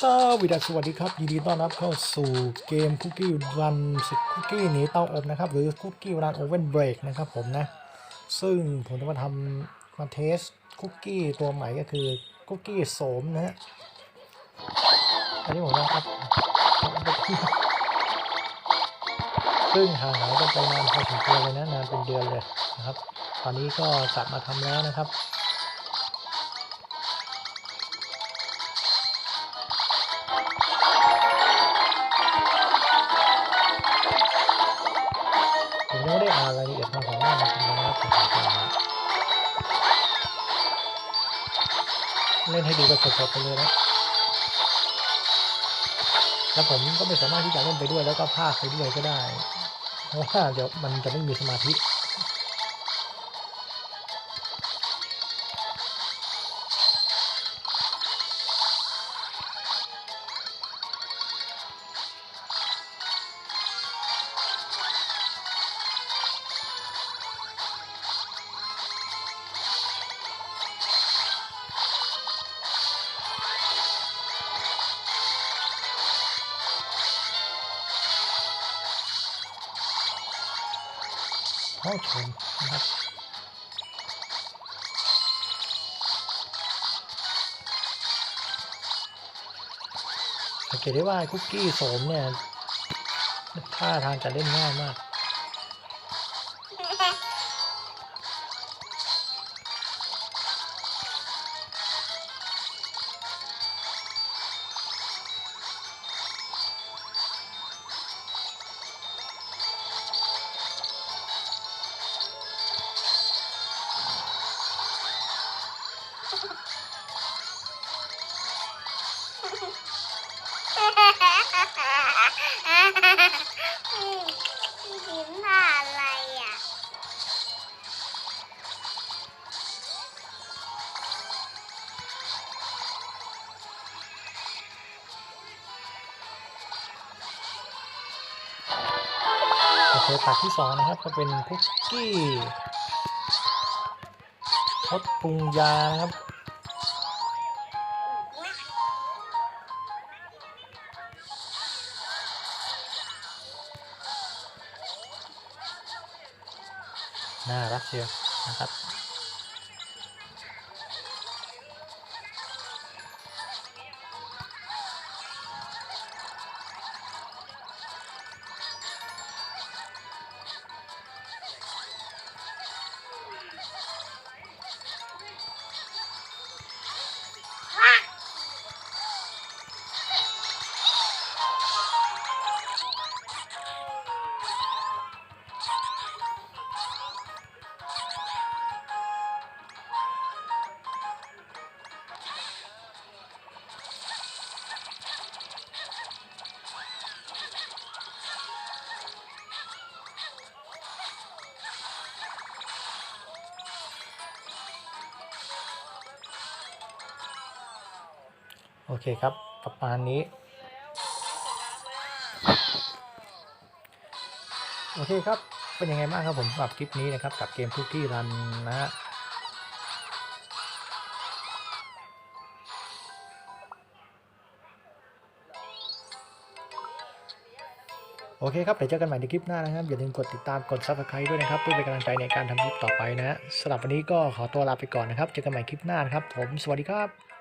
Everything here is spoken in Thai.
สวัสดีสวัสดีครับ ยินดีต้อนรับเข้าสู่เกมคุกกี้รันคุกกี้หนีเตาอบนะครับ หรือคุกกี้รันโอเว่นเบรกนะครับผมนะ ซึ่งผมจะมาทำมาเทสคุกกี้ตัวใหม่ก็คือคุกกี้โสมนะฮะอันนี้ผมนะครับ ซึ่งห่างหายกันไปนานพอสมควรเลยนะนานเป็นเดือนเลยนะครับ ตอนนี้ก็กลับมาทำแล้วนะครับารายละเอียดมางของหน้ามันเป็นยังไงครับเล่นให้ดูไปสดๆไปเลยนะแล้วผมก็ไม่สามารถที่จะเล่นไปด้วยแล้วก็พากไปด้วยก็ได้ เพราะว่าเดี๋ยวมันจะไม่มีสมาธิ ห้องชมนะครับสังเกตได้ว่าคุกกี้โสมเนี่ยท่าทางจะเล่นง่ายมาก โอเคตัดที่สองนะครับก็เป็นคุกกี้ทดปรุงยานะครับน่ารักเชียวนะครับ โอเคครับ ประมาณนี้ โอเคครับ เป็นยังไงบ้างครับผมสำหรับคลิปนี้นะครับ กับเกมคุกกี้รันนะฮะโอเคครับเดี๋ยวเจอกันใหม่ในคลิปหน้านะครับ อย่าลืมกดติดตามกด subscribe ด้วยนะครับ เพื่อเป็นกำลังใจในการทำคลิปต่อไปนะฮะสำหรับวันนี้ก็ขอตัวลาไปก่อนนะครับ เจอกันใหม่คลิปหน้านะครับ ผม สวัสดีครับ